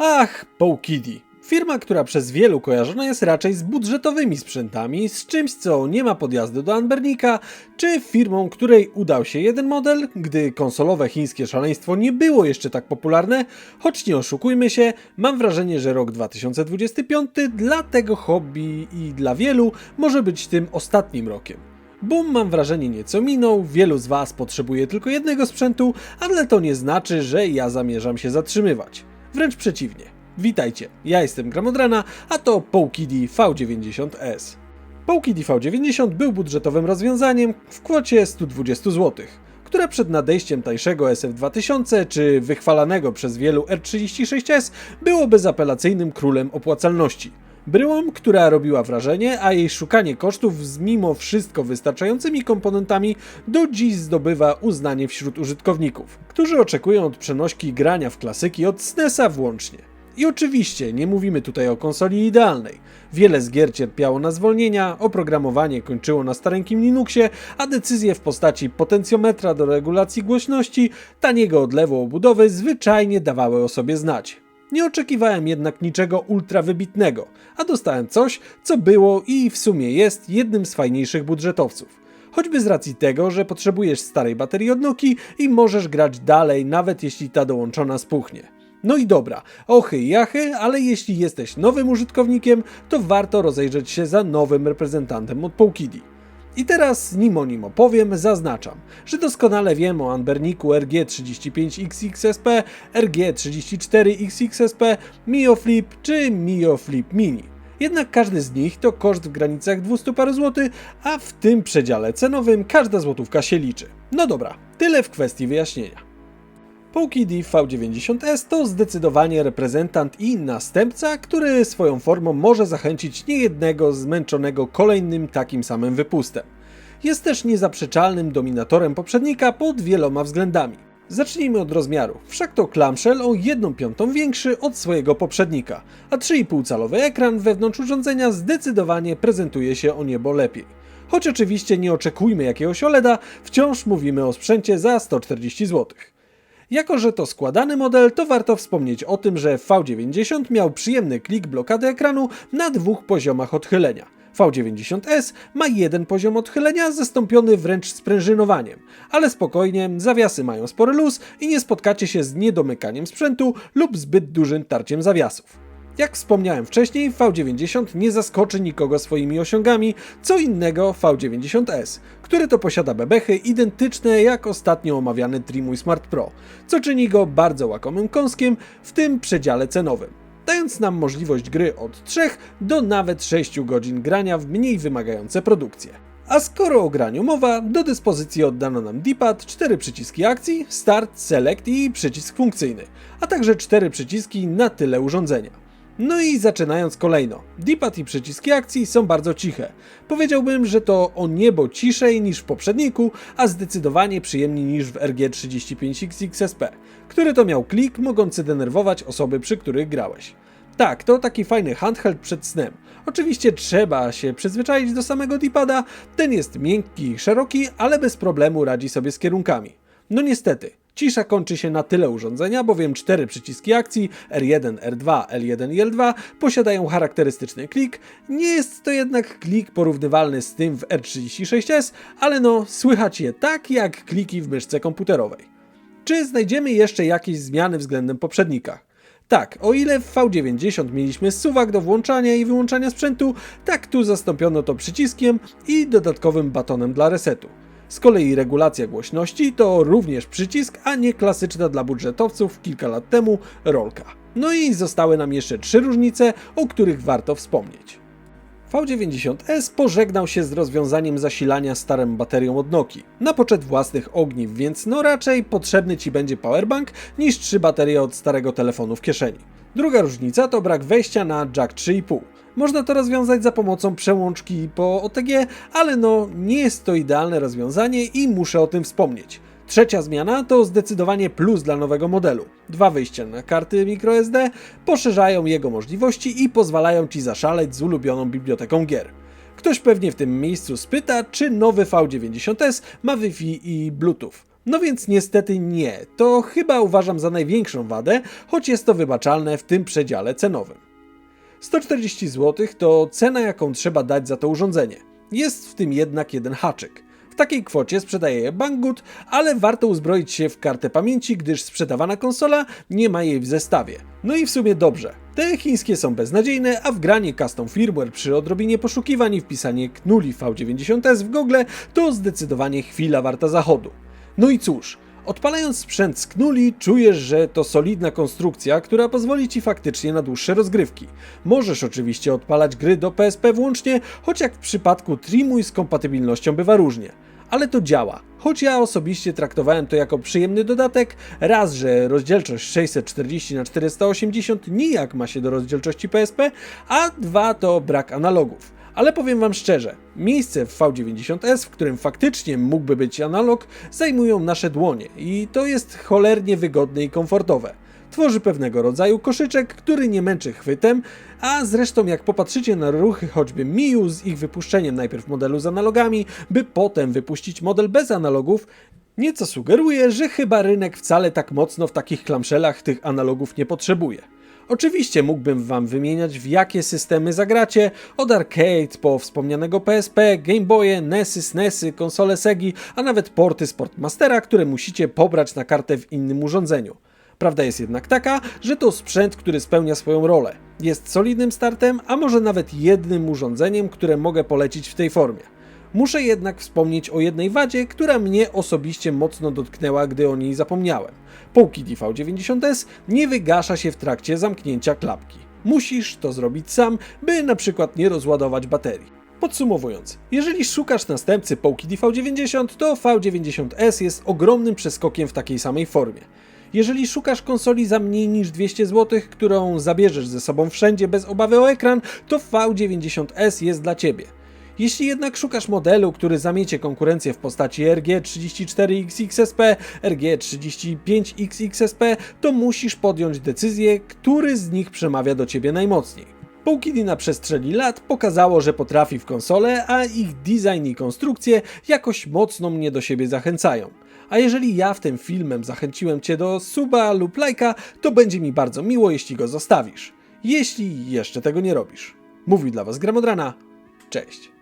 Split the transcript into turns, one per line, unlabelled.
Ach, Poukidi. Firma, która przez wielu kojarzona jest raczej z budżetowymi sprzętami, z czymś, co nie ma podjazdu do Anbernika, czy firmą, której udał się jeden model, gdy konsolowe chińskie szaleństwo nie było jeszcze tak popularne, choć nie oszukujmy się, mam wrażenie, że rok 2025 dla tego hobby i dla wielu może być tym ostatnim rokiem. Boom mam wrażenie nieco minął, wielu z Was potrzebuje tylko jednego sprzętu, ale to nie znaczy, że ja zamierzam się zatrzymywać. Wręcz przeciwnie. Witajcie, ja jestem Gramodrana, a to Poukidi V90S. Poukidi V90 był budżetowym rozwiązaniem w kwocie 120 zł, które przed nadejściem tańszego SF2000 czy wychwalanego przez wielu R36S było bezapelacyjnym królem opłacalności. Bryłą, która robiła wrażenie, a jej szukanie kosztów z mimo wszystko wystarczającymi komponentami do dziś zdobywa uznanie wśród użytkowników, którzy oczekują od przenośki grania w klasyki od SNESa włącznie. I oczywiście nie mówimy tutaj o konsoli idealnej. Wiele z gier cierpiało na zwolnienia, oprogramowanie kończyło na starenkim Linuxie, a decyzje w postaci potencjometra do regulacji głośności, taniego odlewu obudowy zwyczajnie dawały o sobie znać. Nie oczekiwałem jednak niczego ultra wybitnego, a dostałem coś, co było i w sumie jest jednym z fajniejszych budżetowców. Choćby z racji tego, że potrzebujesz starej baterii od Nokii i możesz grać dalej, nawet jeśli ta dołączona spuchnie. No i dobra, ochy i jachy, ale jeśli jesteś nowym użytkownikiem, to warto rozejrzeć się za nowym reprezentantem od Poukidi. I teraz, nim o nim opowiem, zaznaczam, że doskonale wiem o Anberniku RG35XXSP, RG34XXSP, MioFlip czy MioFlip Mini. Jednak każdy z nich to koszt w granicach 200 paru złotych, a w tym przedziale cenowym każda złotówka się liczy. No dobra, tyle w kwestii wyjaśnienia. Poukidi V90S to zdecydowanie reprezentant i następca, który swoją formą może zachęcić niejednego zmęczonego kolejnym takim samym wypustem. Jest też niezaprzeczalnym dominatorem poprzednika pod wieloma względami. Zacznijmy od rozmiaru. Wszak to clamshell o 1 piątą większy od swojego poprzednika, a 3,5 calowy ekran wewnątrz urządzenia zdecydowanie prezentuje się o niebo lepiej. Choć oczywiście nie oczekujmy jakiegoś OLEDa, wciąż mówimy o sprzęcie za 140 zł. Jako, że to składany model, to warto wspomnieć o tym, że V90 miał przyjemny klik blokady ekranu na dwóch poziomach odchylenia. V90S ma jeden poziom odchylenia zastąpiony wręcz sprężynowaniem, ale spokojnie, zawiasy mają spory luz i nie spotkacie się z niedomykaniem sprzętu lub zbyt dużym tarciem zawiasów. Jak wspomniałem wcześniej, V90 nie zaskoczy nikogo swoimi osiągami, co innego V90S, który to posiada bebechy identyczne jak ostatnio omawiany Trimuj Smart Pro, co czyni go bardzo łakomym kąskiem w tym przedziale cenowym, dając nam możliwość gry od 3 do nawet 6 godzin grania w mniej wymagające produkcje. A skoro o graniu mowa, do dyspozycji oddano nam D-pad, 4 przyciski akcji, Start, Select i przycisk funkcyjny, a także 4 przyciski na tyle urządzenia. No i zaczynając kolejno. D-pad i przyciski akcji są bardzo ciche. Powiedziałbym, że to o niebo ciszej niż w poprzedniku, a zdecydowanie przyjemniej niż w RG35XXSP, który to miał klik mogący denerwować osoby, przy których grałeś. Tak, to taki fajny handheld przed snem. Oczywiście trzeba się przyzwyczaić do samego D-pada, ten jest miękki i szeroki, ale bez problemu radzi sobie z kierunkami. No niestety, Cisza kończy się na tyle urządzenia, bowiem cztery przyciski akcji R1, R2, L1 i L2 posiadają charakterystyczny klik. Nie jest to jednak klik porównywalny z tym w R36S, ale no słychać je tak jak kliki w myszce komputerowej. Czy znajdziemy jeszcze jakieś zmiany względem poprzednika? Tak, o ile w V90 mieliśmy suwak do włączania i wyłączania sprzętu, tak tu zastąpiono to przyciskiem i dodatkowym batonem dla resetu. Z kolei regulacja głośności to również przycisk, a nie klasyczna dla budżetowców kilka lat temu rolka. No i zostały nam jeszcze trzy różnice, o których warto wspomnieć. V90S pożegnał się z rozwiązaniem zasilania starą baterią od Nokii na poczet własnych ogniw, więc no raczej potrzebny Ci będzie powerbank niż trzy baterie od starego telefonu w kieszeni. Druga różnica to brak wejścia na jack 3,5. Można to rozwiązać za pomocą przełączki po OTG, ale no nie jest to idealne rozwiązanie i muszę o tym wspomnieć. Trzecia zmiana to zdecydowanie plus dla nowego modelu. Dwa wyjścia na karty microSD poszerzają jego możliwości i pozwalają Ci zaszaleć z ulubioną biblioteką gier. Ktoś pewnie w tym miejscu spyta, czy nowy V90S ma Wi-Fi i Bluetooth. No więc niestety nie, to chyba uważam za największą wadę, choć jest to wybaczalne w tym przedziale cenowym. 140 zł to cena, jaką trzeba dać za to urządzenie. Jest w tym jednak jeden haczyk. W takiej kwocie sprzedaje je Banggood, ale warto uzbroić się w kartę pamięci, gdyż sprzedawana konsola nie ma jej w zestawie. No i w sumie dobrze. Te chińskie są beznadziejne, a wgranie custom firmware przy odrobinie poszukiwań i wpisanie knuli V90S w Google to zdecydowanie chwila warta zachodu. No i cóż, Odpalając sprzęt z Knuli, czujesz, że to solidna konstrukcja, która pozwoli Ci faktycznie na dłuższe rozgrywki. Możesz oczywiście odpalać gry do PSP włącznie, choć jak w przypadku Trimuj z kompatybilnością bywa różnie. Ale to działa, choć ja osobiście traktowałem to jako przyjemny dodatek, raz, że rozdzielczość 640 na 480 nijak ma się do rozdzielczości PSP, a dwa to brak analogów. Ale powiem Wam szczerze, miejsce w V90S, w którym faktycznie mógłby być analog, zajmują nasze dłonie i to jest cholernie wygodne i komfortowe. Tworzy pewnego rodzaju koszyczek, który nie męczy chwytem, a zresztą jak popatrzycie na ruchy choćby Miu z ich wypuszczeniem najpierw modelu z analogami, by potem wypuścić model bez analogów, nieco sugeruje, że chyba rynek wcale tak mocno w takich klamszelach tych analogów nie potrzebuje. Oczywiście mógłbym Wam wymieniać w jakie systemy zagracie, od arcade po wspomnianego PSP, Game Boye, NESy, SNESy, konsole Segi, a nawet porty Sportmastera, które musicie pobrać na kartę w innym urządzeniu. Prawda jest jednak taka, że to sprzęt, który spełnia swoją rolę. Jest solidnym startem, a może nawet jednym urządzeniem, które mogę polecić w tej formie. Muszę jednak wspomnieć o jednej wadzie, która mnie osobiście mocno dotknęła, gdy o niej zapomniałem. Półki DV90S nie wygasza się w trakcie zamknięcia klapki. Musisz to zrobić sam, by na przykład nie rozładować baterii. Podsumowując, jeżeli szukasz następcy półki DV90, to V90S jest ogromnym przeskokiem w takiej samej formie. Jeżeli szukasz konsoli za mniej niż 200 zł, którą zabierzesz ze sobą wszędzie bez obawy o ekran, to V90S jest dla Ciebie. Jeśli jednak szukasz modelu, który zamiecie konkurencję w postaci RG34XXSP, RG35XXSP, to musisz podjąć decyzję, który z nich przemawia do Ciebie najmocniej. Półkidi na przestrzeni lat pokazało, że potrafi w konsole, a ich design i konstrukcje jakoś mocno mnie do siebie zachęcają. A jeżeli ja w tym filmem zachęciłem Cię do suba lub lajka, to będzie mi bardzo miło, jeśli go zostawisz. Jeśli jeszcze tego nie robisz. Mówił dla Was Gramodrana. Cześć.